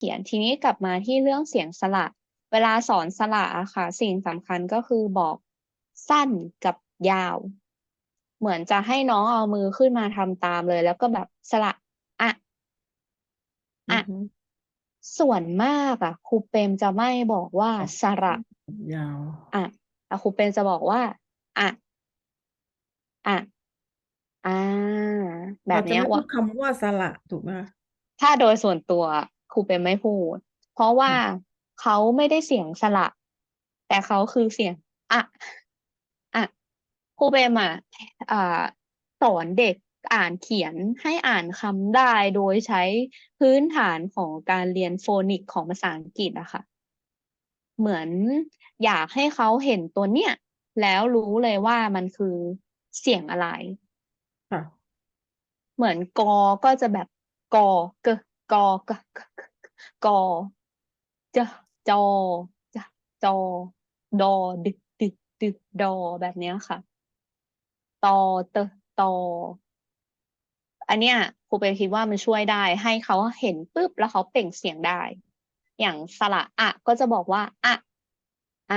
ขียนทีนี้กลับมาที่เรื่องเสียงสระ เวลาสอนสระอะค่ะ สิ่งสำคัญก็คือบอกสั้นกับยาว เหมือนจะให้น้องเอามือขึ้นมาทำตามเลย แล้วก็แบบสระอะอือะอฮึส่วนมากอะครูเปรมจะไม่บอกว่าบอกสระยาวอะแต่ครูเปรมจะบอกว่าอะอะอ่า แบเราบจะเนี้ยไม่พูว่าดคำว่าสระถูกไหมคะถ้าโดยส่วนตัว ครูเปรมไม่พูด เพราะว่าค่ะเขาไม่ได้เสียงสระ แต่เขาคือเสียงอะอะครูเปรมอะอ่าสอนเด็กอ่านเขียนให้อ่านคำได้โดยใช้พื้นฐานของการเรียนโฟนิกของภาษาอังกฤษอะค่ะ เหมือนอยากให้เขาเห็นตัวเนี้ยแล้วรู้เลยว่ามันคือเสียงอะไรค่ะเหมือนกอก็จะแบบกอกะ กอกกะกะกอจะจอจะจอ ดอดึกดึกดึกดอแบบเนี้ยค่ะ ตอเตตอ อันเนี้ยครูเปคิดว่ามันช่วยได้ให้เขาเห็นปุ๊บแล้วเขาเปล่งเสียงได้ อย่างสระอะก็จะบอกว่าอะอ่า